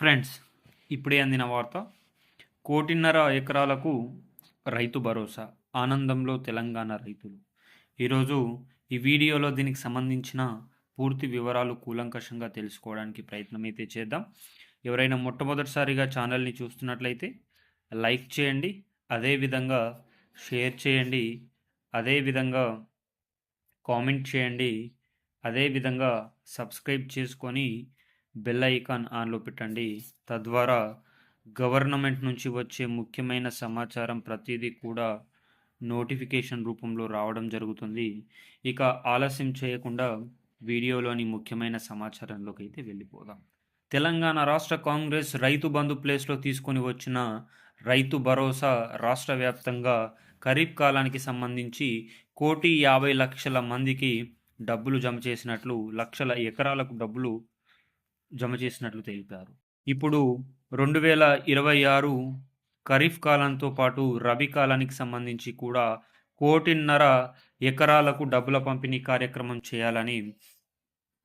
Friends ఇప్పుడే అందిన వార్త కోటిన్నర ఎకరాలకు రైతు భరోసా ఆనందంలో తెలంగాణ రైతులు. ఈరోజు ఈ వీడియోలో దీనికి సంబంధించిన పూర్తి వివరాలు కూలంకషంగా తెలుసుకోవడానికి ప్రయత్నం అయితే చేద్దాం. ఎవరైనా మొట్టమొదటిసారిగా ఛానల్ని చూస్తున్నట్లయితే లైక్ చేయండి అదేవిధంగా షేర్ చేయండి అదేవిధంగా కామెంట్ చేయండి అదేవిధంగా సబ్స్క్రైబ్ చేసుకొని బెల్ ఐకాన్ ఆన్లో పెట్టండి. తద్వారా గవర్నమెంట్ నుంచి వచ్చే ముఖ్యమైన సమాచారం ప్రతిదీ కూడా నోటిఫికేషన్ రూపంలో రావడం జరుగుతుంది. ఇక ఆలస్యం చేయకుండా వీడియోలోని ముఖ్యమైన సమాచారంలోకి అయితే వెళ్ళిపోదాం. తెలంగాణ రాష్ట్ర కాంగ్రెస్ రైతు బంధు ప్లేస్లో తీసుకొని వచ్చిన రైతు భరోసా రాష్ట్ర వ్యాప్తంగా ఖరీఫ్ కాలానికి సంబంధించి కోటి యాభై లక్షల మందికి డబ్బులు జమ చేసినట్లు లక్షల ఎకరాలకు డబ్బులు జమ చేసినట్లు తెలిపారు. ఇప్పుడు రెండు వేల ఇరవై ఆరు ఖరీఫ్ కాలంతో పాటు రబీ కాలానికి సంబంధించి కూడా కోటిన్నర ఎకరాలకు డబ్బుల పంపిణీ కార్యక్రమం చేయాలని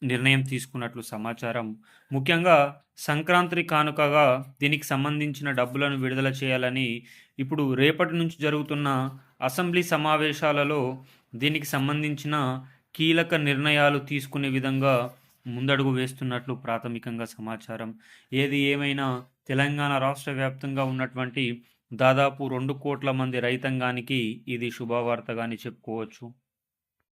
నిర్ణయం తీసుకున్నట్లు సమాచారం. ముఖ్యంగా సంక్రాంతి కానుకగా దీనికి సంబంధించిన డబ్బులను విడుదల చేయాలని ఇప్పుడు రేపటి నుంచి జరుగుతున్న అసెంబ్లీ సమావేశాలలో దీనికి సంబంధించిన కీలక నిర్ణయాలు తీసుకునే విధంగా ముందడుగు వేస్తున్నట్లు ప్రాథమికంగా సమాచారం. ఏది ఏమైనా తెలంగాణ రాష్ట్ర వ్యాప్తంగా ఉన్నటువంటి దాదాపు రెండు కోట్ల మంది రైతాంగానికి ఇది శుభవార్తగాని చెప్పుకోవచ్చు.